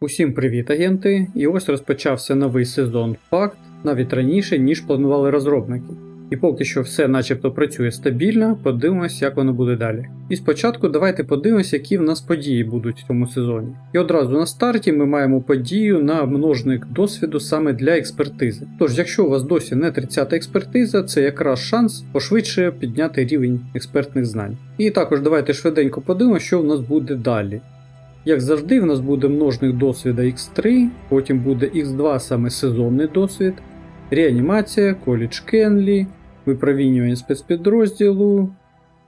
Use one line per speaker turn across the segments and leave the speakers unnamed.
Усім привіт, агенти! І ось розпочався новий сезон Факт навіть раніше, ніж планували розробники. І поки що все начебто працює стабільно, подивимось, як воно буде далі. І спочатку давайте подивимось, які в нас події будуть в цьому сезоні. І одразу на старті ми маємо подію на множник досвіду саме для експертизи. Тож, якщо у вас досі не 30 експертиза, це якраз шанс пошвидше підняти рівень експертних знань. І також давайте швиденько подивимося, що в нас буде далі. Як завжди, в нас буде множник досвіда X3, потім буде X2 саме сезонний досвід, реанімація, коледж Кенлі, випромінювання спецпідрозділу,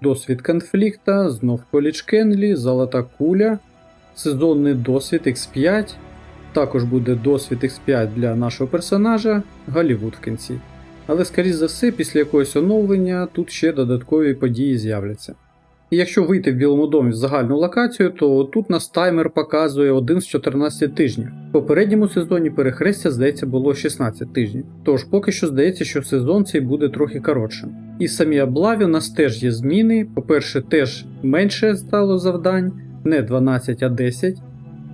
досвід конфлікта, знов коледж Кенлі, золота куля, сезонний досвід X5, також буде досвід X5 для нашого персонажа, Голівуд в кінці. Але, скоріш за все, після якогось оновлення тут ще додаткові події з'являться. Якщо вийти в Білому домі в загальну локацію, то тут нас таймер показує 1 з 14 тижнів. В попередньому сезоні перехрестя, здається, було 16 тижнів. Тож поки що здається, що сезон цей буде трохи коротшим. І в самій облаві у нас теж є зміни. По-перше, теж менше стало завдань, не 12, а 10.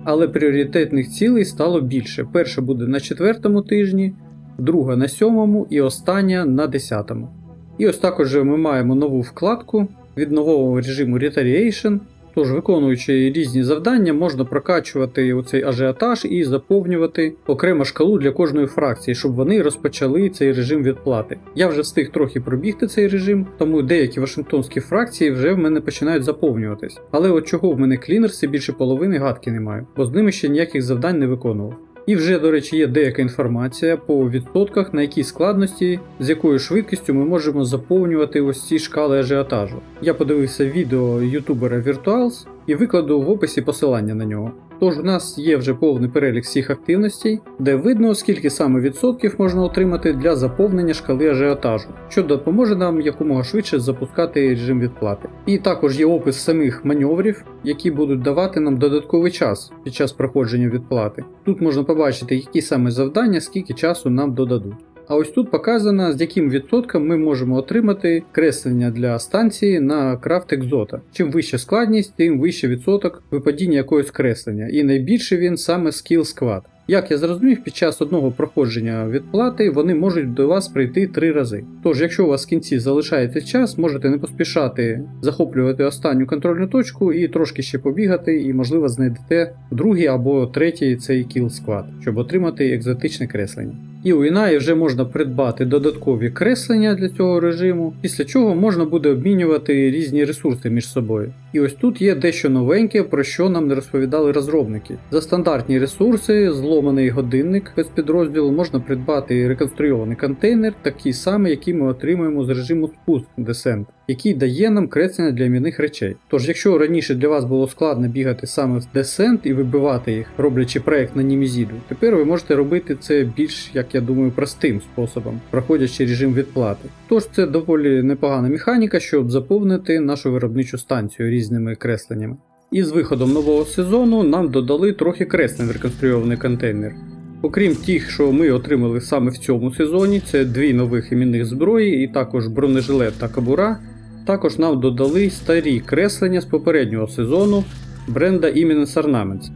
Але пріоритетних цілей стало більше. Перша буде на четвертому тижні, друга на сьомому і остання на десятому. І ось також ми маємо нову вкладку від нового режиму Retaliation. Тож, виконуючи різні завдання, можна прокачувати оцей ажіотаж і заповнювати окрему шкалу для кожної фракції, щоб вони розпочали цей режим відплати. Я вже встиг трохи пробігти цей режим, тому деякі вашингтонські фракції вже в мене починають заповнюватись. Але от чого в мене клінерси більше половини гадки не маю, бо з ними ще ніяких завдань не виконував. І вже, до речі, є деяка інформація по відсотках, на якій складності, з якою швидкістю ми можемо заповнювати ось ці шкали ажіотажу. Я подивився відео ютубера Virtuals і викладу в описі посилання на нього. Тож у нас є вже повний перелік всіх активностей, де видно, скільки саме відсотків можна отримати для заповнення шкали ажіотажу, що допоможе нам якомога швидше запускати режим відплати. І також є опис самих маневрів, які будуть давати нам додатковий час під час проходження відплати. Тут можна побачити, які саме завдання, скільки часу нам додадуть. А ось тут показано, з яким відсотком ми можемо отримати креслення для станції на крафт екзота. Чим вища складність, тим вищий відсоток випадіння якогось креслення, і найбільше він саме скіл сквад. Як я зрозумів, під час одного проходження відплати вони можуть до вас прийти три рази. Тож, якщо у вас в кінці залишається час, можете не поспішати захоплювати останню контрольну точку і трошки ще побігати, і, можливо, знайдете другий або третій цей кіл сквад, щоб отримати екзотичне креслення. І у Інаї вже можна придбати додаткові креслення для цього режиму, після чого можна буде обмінювати різні ресурси між собою. І ось тут є дещо новеньке, про що нам не розповідали розробники. За стандартні ресурси, зломаний годинник спецпідрозділу можна придбати реконструйований контейнер, такий самий, який ми отримуємо з режиму спуск Descent, який дає нам креслення для мінних речей. Тож, якщо раніше для вас було складно бігати саме в Descent і вибивати їх, роблячи проект на Німізіду, тепер ви можете робити це більш, як я думаю, простим способом, проходячи режим відплати. Тож це доволі непогана механіка, щоб заповнити нашу виробничу станцію різними кресленнями. І з виходом нового сезону нам додали трохи креслень в реконструйований контейнер. Окрім тих, що ми отримали саме в цьому сезоні, це дві нових іменних зброї, і також бронежилет та кабура. Також нам додали старі креслення з попереднього сезону бренда Imminence Ornaments.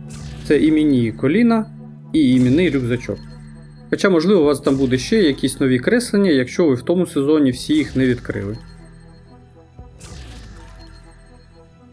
Це імені коліна і іменний рюкзачок. Хоча, можливо, у вас там буде ще якісь нові креслення, якщо ви в тому сезоні всі їх не відкрили.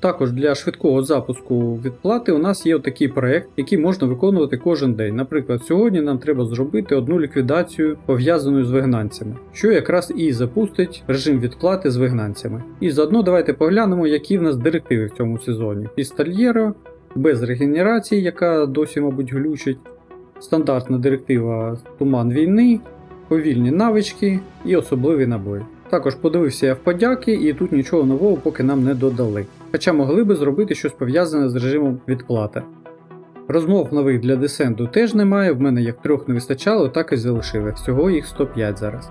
Також для швидкого запуску відплати у нас є отакий проект, який можна виконувати кожен день. Наприклад, сьогодні нам треба зробити одну ліквідацію пов'язану з вигнанцями, що якраз і запустить режим відплати з вигнанцями. І заодно давайте поглянемо, які в нас директиви в цьому сезоні. Пістольєро, без регенерації, яка досі, мабуть, глючить, стандартна директива Туман війни, повільні навички і особливий набой. Також подивився я в подяки, і тут нічого нового поки нам не додали. Хоча могли би зробити щось пов'язане з режимом відплати. Розмов нових для десенту теж немає, в мене як трьох не вистачало, так і залишили. Всього їх 105 зараз.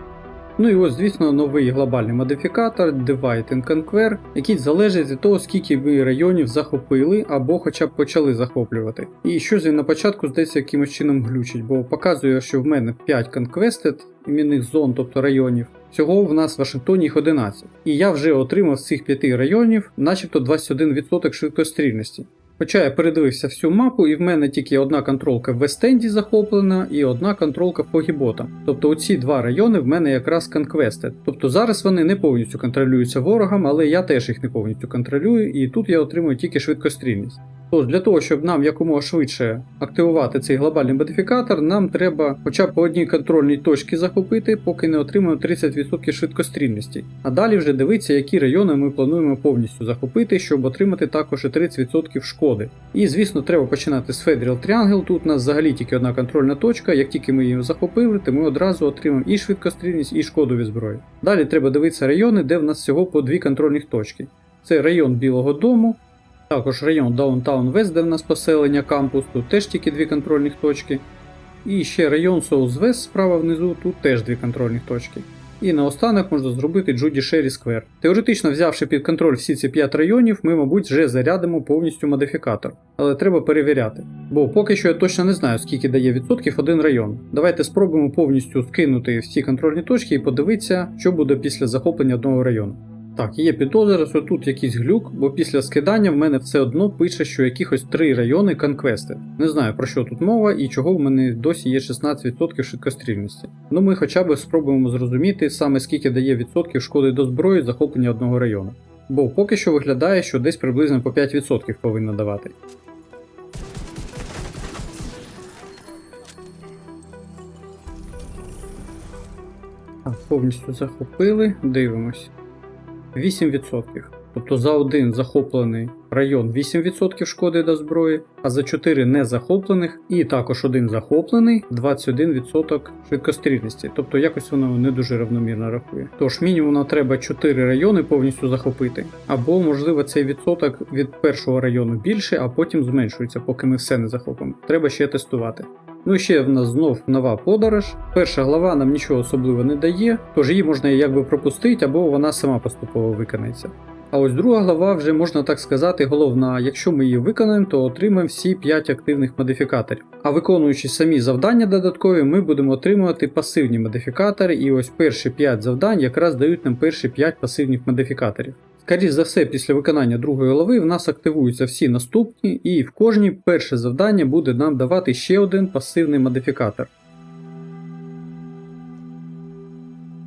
Ну і ось, звісно, новий глобальний модифікатор Divide and Conquer, який залежить від того, скільки ви районів захопили або хоча б почали захоплювати. І щось він на початку здається якимось чином глючить, бо показує, що в мене 5 Conquested іменних зон, тобто районів. Всього в нас в Вашингтоні їх 11. І я вже отримав з цих 5 районів начебто 21% швидкострільності. Хоча я передивився всю мапу, і в мене тільки одна контролка в Вестенді захоплена і одна контролка в Погібота. Тобто оці два райони в мене якраз конквестед. Тобто зараз вони не повністю контролюються ворогом, але я теж їх не повністю контролюю, і тут я отримую тільки швидкострільність. Тож для того, щоб нам якомога швидше активувати цей глобальний модифікатор, нам треба хоча б по одній контрольній точці захопити, поки не отримаємо 30% швидкострільності. А далі вже дивитися, які райони ми плануємо повністю захопити, щоб отримати також і 30% шкоди. І звісно, треба починати з Federal Triangle. Тут у нас взагалі тільки одна контрольна точка. Як тільки ми її захопили, то ми одразу отримаємо і швидкострільність, і шкоду від зброї. Далі треба дивитися райони, де в нас всього по дві контрольних точки. Це район Білого Дому. Також район Даунтаун Вест, де в нас поселення кампус, тут теж тільки дві контрольних точки. І ще район Соус Вест справа внизу, тут теж дві контрольних точки. І наостанок можна зробити Джуді Шері Сквер. Теоретично взявши під контроль всі ці 5 районів, ми, мабуть, вже зарядимо повністю модифікатор. Але треба перевіряти. Бо поки що я точно не знаю, скільки дає відсотків один район. Давайте спробуємо повністю скинути всі контрольні точки і подивитися, що буде після захоплення одного району. Так, є підозра, що тут якийсь глюк, бо після скидання в мене все одно пише, що якихось три райони конквести. Не знаю про що тут мова і чого в мене досі є 16% швидкострільності. Ну ми хоча б спробуємо зрозуміти саме скільки дає відсотків шкоди до зброї захоплення одного району. Бо поки що виглядає, що десь приблизно по 5% повинно давати. Повністю захопили, дивимось. 8%. Тобто за один захоплений район 8% шкоди до зброї, а за 4 незахоплених і також один захоплений 21% швидкострільності. Тобто якось воно не дуже равномірно рахує. Тож мінімум нам треба 4 райони повністю захопити. Або, можливо, цей відсоток від першого району більше, а потім зменшується, поки ми все не захопимо. Треба ще тестувати. Ну і ще в нас знов нова подорож. Перша глава нам нічого особливо не дає, тож її можна якби пропустити, або вона сама поступово виконається. А ось друга глава вже можна так сказати, головна, якщо ми її виконаємо, то отримаємо всі 5 активних модифікаторів. А виконуючи самі завдання додаткові, ми будемо отримувати пасивні модифікатори, і ось перші 5 завдань якраз дають нам перші 5 пасивних модифікаторів. Скоріше за все, після виконання другої лави в нас активуються всі наступні, і в кожній перше завдання буде нам давати ще один пасивний модифікатор.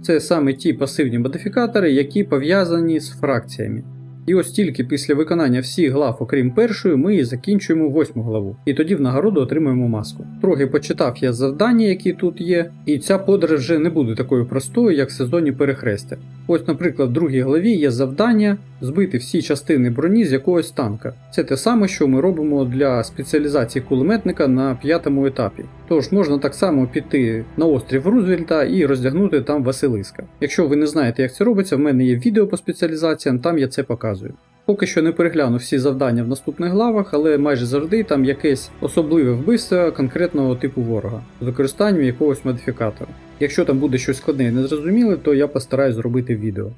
Це саме ті пасивні модифікатори, які пов'язані з фракціями. І ось тільки після виконання всіх глав, окрім першої, ми і закінчуємо восьму главу, і тоді в нагороду отримуємо маску. Трохи почитав я завдання, які тут є, і ця подорож вже не буде такою простою, як в сезоні перехрестя. Ось, наприклад, в другій главі є завдання збити всі частини броні з якогось танка. Це те саме, що ми робимо для спеціалізації кулеметника на п'ятому етапі. Тож можна так само піти на острів Рузвельта і роздягнути там Василиска. Якщо ви не знаєте, як це робиться, в мене є відео по спеціалізаціям, там я це показую. Поки що не перегляну всі завдання в наступних главах, але майже завжди там якесь особливе вбивство конкретного типу ворога з використанням якогось модифікатора. Якщо там буде щось складне і незрозуміле, то я постараюсь зробити відео.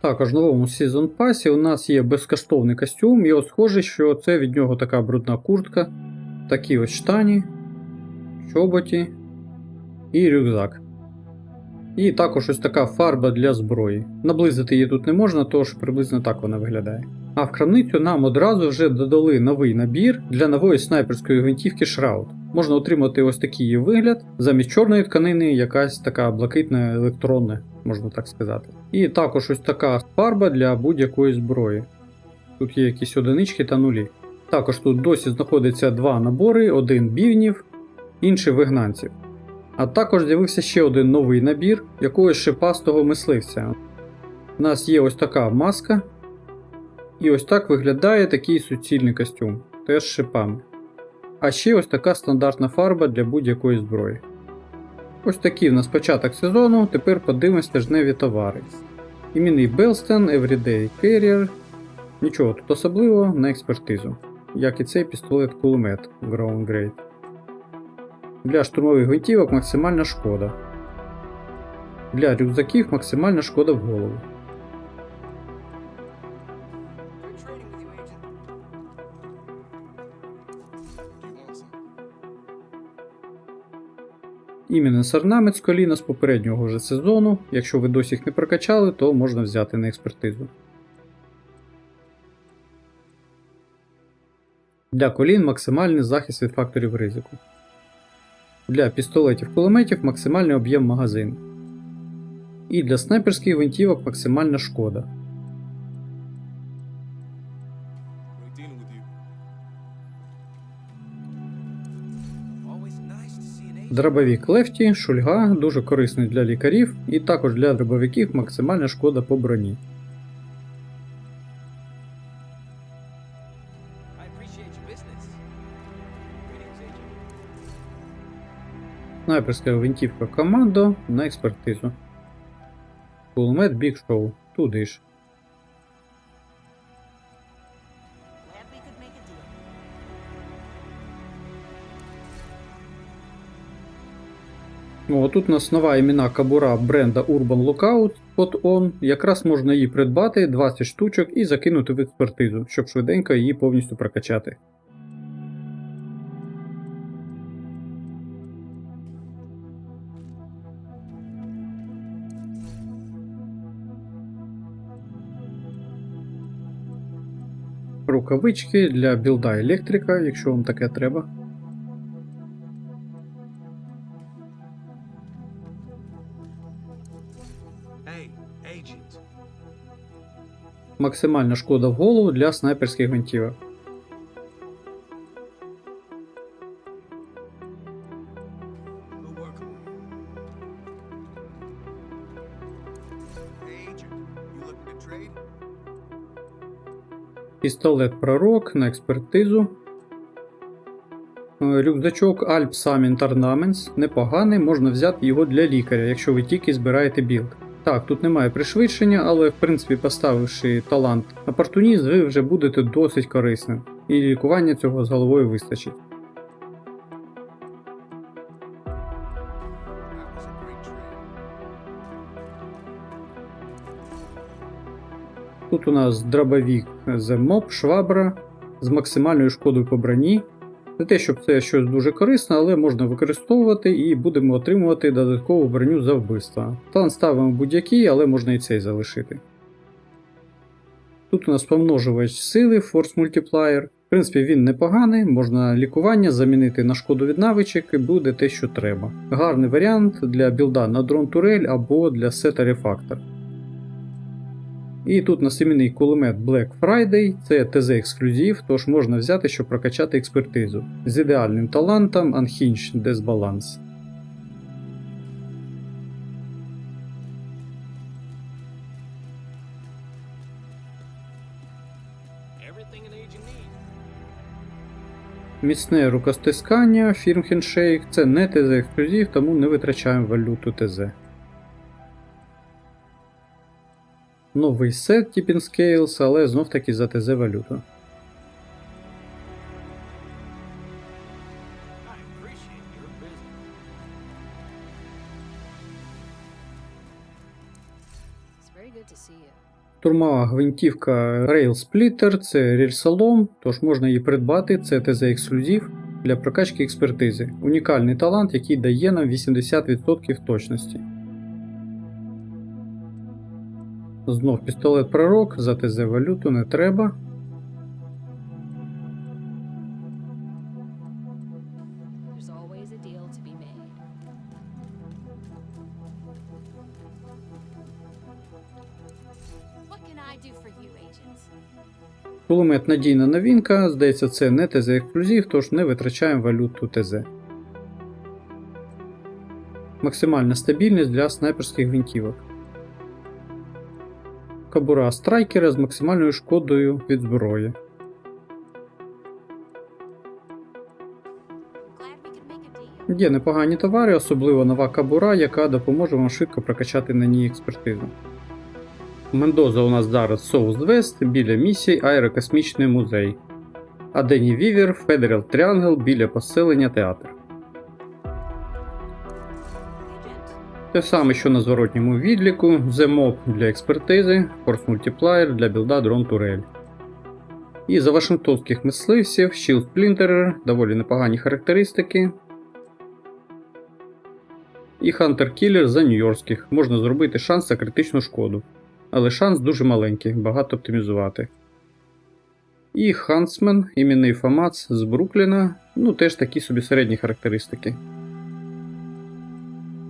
Також в новому сезон пасі у нас є безкоштовний костюм, і схоже, що це від нього така брудна куртка, такі ось штані, чоботі і рюкзак. І також ось така фарба для зброї. Наблизити її тут не можна, тож приблизно так вона виглядає. А в крамницю нам одразу вже додали новий набір для нової снайперської гвинтівки Shroud. Можна отримати ось такий її вигляд, замість чорної тканини якась така блакитна електронна, можна так сказати. І також ось така фарба для будь-якої зброї. Тут є якісь одинички та нулі. Також тут досі знаходиться два набори: один бівнів, інший вигнанців. А також з'явився ще один новий набір якогось шипастого мисливця. У нас є ось така маска. І ось так виглядає такий суцільний костюм, теж з шипами. А ще ось така стандартна фарба для будь-якої зброї. Ось такий в нас початок сезону, тепер подивимось тижневі товари. Іменний Белстен, Everyday Carrier. Нічого тут особливого на експертизу, як і цей пістолет кулемет Ground Grade. Для штурмових гвинтівок максимальна шкода. Для рюкзаків максимальна шкода в голову. Іменно орнамент коліна з попереднього вже сезону. Якщо ви досі їх не прокачали, то можна взяти на експертизу. Для колін максимальний захист від факторів ризику. Для пістолетів-кулеметів максимальний об'єм магазину. І для снайперських гвинтівок максимальна шкода. Дробовік Лефті, шульга дуже корисний для лікарів, і також для дробовиків максимальна шкода по броні. Снайперська гвинтівка командо на експертизу. Кулемет Big Show. Туди ж. О, тут у нас нова імена кабура бренда Urban Lookout Spot On. Якраз можна її придбати 20 штучок і закинути в експертизу, щоб швиденько її повністю прокачати. Рукавички для білда електрика, якщо вам таке треба. Максимальна шкода в голову для снайперських гвинтівок. Пістолет Пророк на експертизу. Е, Рюкзачок Alp Summit Ornaments непоганий, можна взяти його для лікаря, якщо ви тільки збираєте білд. Так, тут немає пришвидшення, але в принципі поставивши талант на опортуніст, ви вже будете досить корисним. І лікування цього з головою вистачить. Тут у нас дробовік Mob Швабра з максимальною шкодою по броні. Не те, щоб це щось дуже корисне, але можна використовувати і будемо отримувати додаткову броню за вбивство. Талант ставимо будь-який, але можна і цей залишити. Тут у нас помножувач сили Force Multiplier. В принципі, він непоганий, можна лікування замінити на шкоду від навичок і буде те, що треба. Гарний варіант для білда на дрон турель або для сета рефактор. І тут на семінний кулемет Black Friday, це ТЗ ексклюзив, тож можна взяти, щоб прокачати експертизу. З ідеальним талантом Unhinged
needs.
Міцне рукостискання, фірм Handshake – це не ТЗ ексклюзив, тому не витрачаємо валюту ТЗ. Новий сет Tipping Scales, але знов таки за ТЗ валюту. Штурмова гвинтівка Rail Splitter це рельсолом, тож можна її придбати, це ТЗ ексклюзив для прокачки експертизи. Унікальний талант, який дає нам 80% точності. Знов пістолет пророк, за ТЗ валюту не треба. Кулемет надійна новинка, здається, це не ТЗ ексклюзив, тож не витрачаємо валюту ТЗ. Максимальна стабільність для снайперських гвинтівок. Кабура страйкера з максимальною шкодою від зброї. Є непогані товари, особливо нова кабура, яка допоможе вам швидко прокачати на ній експертизу. Мендоза у нас зараз Southwest біля місії Аерокосмічний музей. А Дені Вівер Федерал Тріангл біля поселення театр. Те саме, що на зворотньому відліку, The для експертизи, Force Multiplier для білда дрон турель. І за вашингтонських мисливців Shield Splinterer, доволі непогані характеристики. І Hunter Killer за нью-йоркських. Можна зробити шанс на критичну шкоду. Але шанс дуже маленький, багато оптимізувати. І Хансмен, іменний Фамац з Брукліна, ну теж такі собі середні характеристики.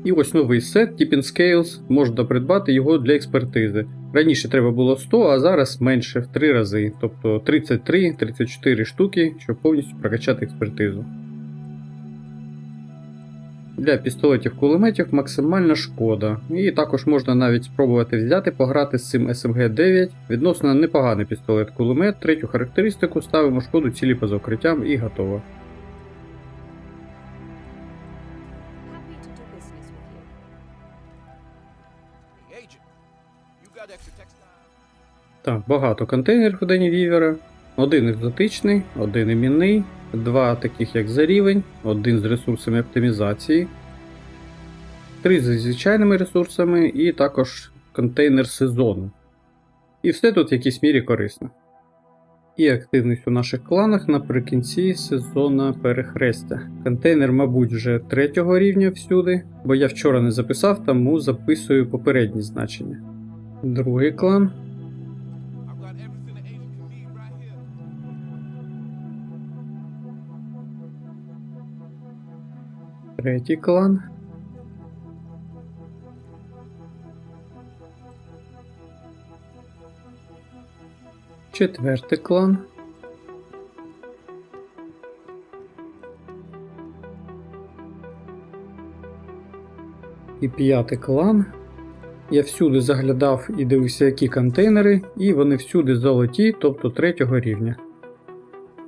І ось новий сет Tipping Scales, можна придбати його для експертизи. Раніше треба було 100, а зараз менше в 3 рази, тобто 33-34 штуки, щоб повністю прокачати експертизу. Для пістолетів кулеметів максимальна шкода, і також можна навіть спробувати взяти пограти з цим SMG-9. Відносно непоганий пістолет кулемет, третю характеристику ставимо шкоду цілі поза укриттям і готово. Так, багато контейнерів у Дені Вівера. Один екзотичний, один іменний, два таких як за рівень, один з ресурсами оптимізації, три з звичайними ресурсами і також контейнер сезону. І все тут в якійсь мірі корисно. І активність у наших кланах наприкінці сезону перехрестя. Контейнер, мабуть, вже третього рівня всюди, бо я вчора не записав, тому записую попередні значення. Другий клан Третій клан. Четвертий клан. І п'ятий клан. Я всюди заглядав і дивився, які контейнери, і вони всюди золоті, тобто третього рівня.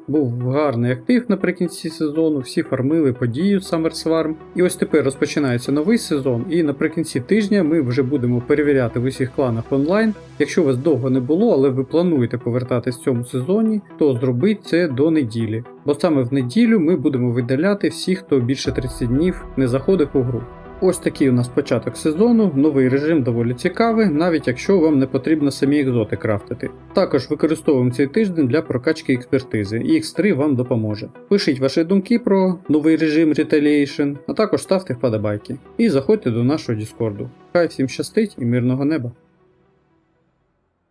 Був гарний актив наприкінці сезону, всі фармили подію SummerSwarm. І ось тепер розпочинається новий сезон, і наприкінці тижня ми вже будемо перевіряти в усіх кланах онлайн. Якщо вас довго не було, але ви плануєте повертатись в цьому сезоні, то зробіть це до неділі. Бо саме в неділю ми будемо видаляти всіх, хто більше 30 днів не заходив у гру. Ось такий у нас початок сезону, новий режим доволі цікавий, навіть якщо вам не потрібно самі екзоти крафтити. Також використовуємо цей тиждень для прокачки експертизи, і X3 вам допоможе. Пишіть ваші думки про новий режим Retaliation, а також ставте вподобайки. І заходьте до нашого Діскорду. Хай всім щастить і мирного неба!